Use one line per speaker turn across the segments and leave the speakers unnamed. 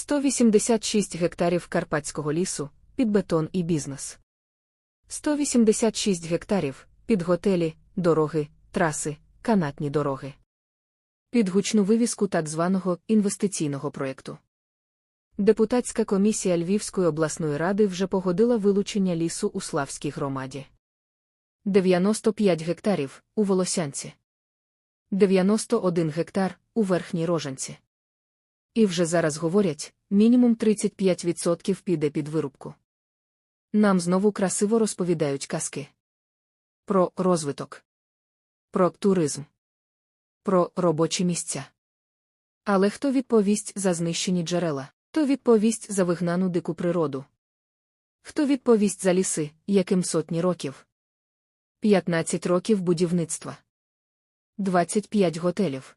186 гектарів карпатського лісу під бетон і бізнес. 186 гектарів під готелі, дороги, траси, канатні дороги. Під гучну вивіску так званого інвестиційного проєкту. Депутатська комісія Львівської обласної ради вже погодила вилучення лісу у Славській громаді. 95 гектарів у Волосянці. 91 гектар у Верхній Рожанці. І вже зараз говорять, мінімум 35% піде під вирубку. Нам знову красиво розповідають казки. Про розвиток. Про туризм. Про робочі місця. Але хто відповість за знищені джерела? Хто відповість за вигнану дику природу? Хто відповість за ліси, яким сотні років? 15 років будівництва. 25 готелів.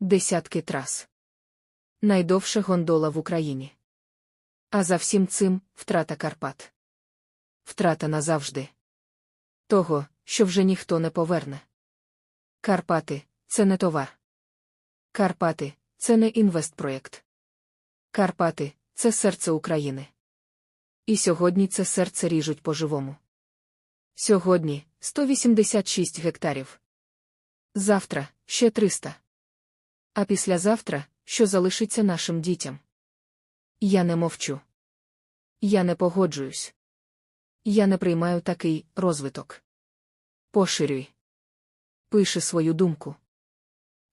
Десятки трас. Найдовша гондола в Україні. А за всім цим втрата Карпат. Втрата назавжди. Того, що вже ніхто не поверне. Карпати це не товар. Карпати це не інвестпроєкт. Карпати це серце України. І сьогодні це серце ріжуть по-живому. Сьогодні 186 гектарів. Завтра ще 300. А післязавтра, що залишиться нашим дітям. Я не мовчу. Я не погоджуюсь. Я не приймаю такий розвиток. Поширюй. Пиши свою думку.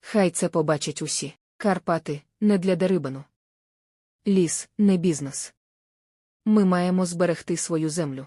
Хай це побачать усі. Карпати не для дерибану. Ліс не бізнес. Ми маємо зберегти свою землю.